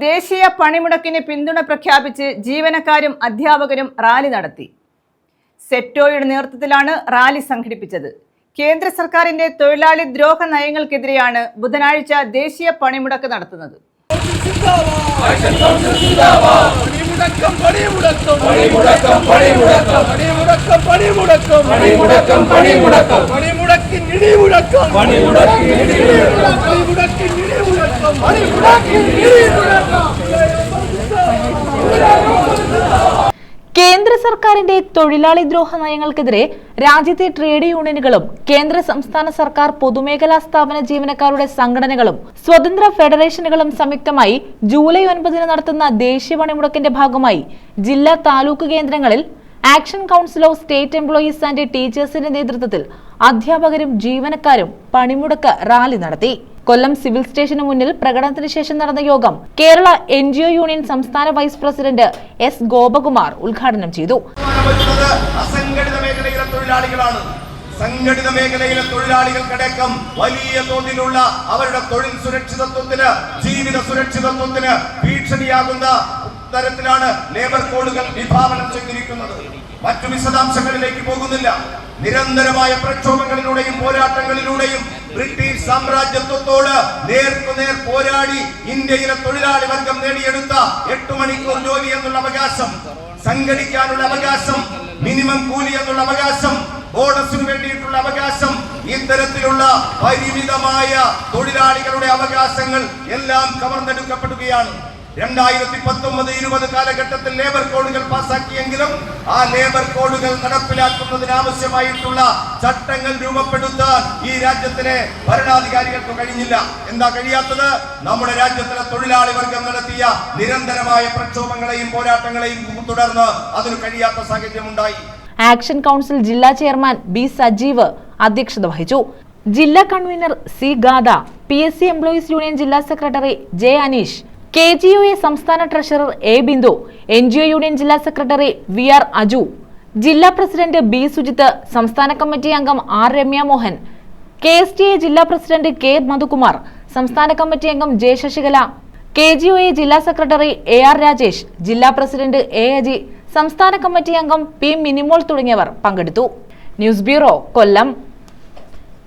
ദേശീയ പണിമുടക്കിന് പിന്തുണ പ്രഖ്യാപിച്ച് ജീവനക്കാരും അധ്യാപകരും റാലി നടത്തി. സെറ്റോയുടെ നേതൃത്വത്തിലാണ് റാലി സംഘടിപ്പിച്ചത്. കേന്ദ്ര സർക്കാരിന്റെ തൊഴിലാളി ദ്രോഹ നയങ്ങൾക്കെതിരെയാണ് ബുധനാഴ്ച ദേശീയ പണിമുടക്ക് നടത്തുന്നത്. പണിമുടക്കം കേന്ദ്ര സർക്കാരിന്റെ തൊഴിലാളി ദ്രോഹ നയങ്ങൾക്കെതിരെ രാജ്യത്തെ ട്രേഡ് യൂണിയനുകളും കേന്ദ്ര സംസ്ഥാന സർക്കാർ പൊതുമേഖലാ സ്ഥാപന ജീവനക്കാരുടെ സംഘടനകളും സ്വതന്ത്ര ഫെഡറേഷനുകളും സംയുക്തമായി ജൂലൈ ഒൻപതിന് നടത്തുന്ന ദേശീയ പണിമുടക്കിന്റെ ഭാഗമായി ജില്ലാ താലൂക്ക് കേന്ദ്രങ്ങളിൽ action council of state employees and ടീച്ചേഴ്സിന്റെ നേതൃത്വത്തിൽ അധ്യാപകരും ജീവനക്കാരും പണിമുടക്ക് റാലി നടത്തി. കൊല്ലം സിവിൽ സ്റ്റേഷന് മുന്നിൽ പ്രകടനത്തിന് ശേഷം നടന്ന യോഗം കേരള എൻ യൂണിയൻ സംസ്ഥാന വൈസ് പ്രസിഡന്റ് എസ് ഗോപകുമാർ ഉദ്ഘാടനം ചെയ്തു. തൊഴിലാളികളാണ്. സംഘടിത മേഖലയിലെ തൊഴിലാളികൾക്കടക്കം വലിയ തോതിലുള്ള അവരുടെ തൊഴിൽ സുരക്ഷിതത്വത്തിന് ജീവിത സുരക്ഷിതത്വത്തിന് ഭീഷണിയാകുന്ന തരത്തിലാണ് ലേബർ കോഡുകൾ വിഭാവനം ചെയ്തിരിക്കുന്നത്. മറ്റു വിശദാംശങ്ങളിലേക്ക് പോകുന്നില്ല. നിരന്തരമായ പ്രക്ഷോഭങ്ങളിലൂടെയും പോരാട്ടങ്ങളിലൂടെയും ബ്രിട്ടീഷ് സാമ്രാജ്യത്വത്തോട് നേർക്കുനേർ പോരാടി ഇന്ത്യയിലെ തൊഴിലാളി വർഗം നേടിയെടുത്ത എട്ട് മണിക്കൂർ ജോലി എന്നുള്ള അവകാശം സംഘടിക്കാനുള്ള അവകാശം മിനിമം കൂലി എന്നുള്ള അവകാശം ബോണസിന് വേണ്ടിയിട്ടുള്ള അവകാശം ഇത്തരത്തിലുള്ള പരിമിതമായ തൊഴിലാളികളുടെ അവകാശങ്ങൾ എല്ലാം കവർന്നെടുക്കപ്പെടുകയാണ്. രണ്ടായിരത്തി പത്തൊമ്പത് ഇരുപത് കാലഘട്ടത്തിൽ ലേബർ കോഡുകൾ പാസാക്കിയെങ്കിലും ആ ലേബർ കോഡുകൾ നടപ്പിലാക്കുന്നതിന് ആവശ്യമായിട്ടുള്ള ചട്ടങ്ങൾ രൂപപ്പെടുത്താൻ ഈ രാജ്യത്തിലെ ഭരണാധികാരികൾക്ക് കഴിഞ്ഞില്ല. എന്താ കഴിയാത്തത്? നമ്മുടെ രാജ്യത്തിലെ തൊഴിലാളി വർഗം നടത്തിയ നിരന്തരമായ പ്രക്ഷോഭങ്ങളെയും പോരാട്ടങ്ങളെയും തുടർന്ന് അതിന് കഴിയാത്ത സാഹചര്യം ഉണ്ടായി. ആക്ഷൻ കൗൺസിൽ ജില്ലാ ചെയർമാൻ ബി സജീവ് അധ്യക്ഷത വഹിച്ചു. ജില്ലാ convener C Gada P S C employees union ജില്ലാ secretary J Aneesh K G U A സംസ്ഥാന treasurer A Bindu N G O union ജില്ലാ സെക്രട്ടറി വി ആർ അജു ജില്ലാ പ്രസിഡന്റ് ബി സുജിത്ത് സംസ്ഥാന committee അംഗം R Ramya Mohan K S T A ജില്ലാ president K Madhukumar സംസ്ഥാന committee അംഗം J Shashikala K G O A ജില്ലാ secretary A R Rajesh ജില്ലാ president A Aji സംസ്ഥാന കമ്മിറ്റി അംഗം പി മിനിമോൾ തുടങ്ങിയവർ പങ്കെടുത്തു. News bureau Kollam.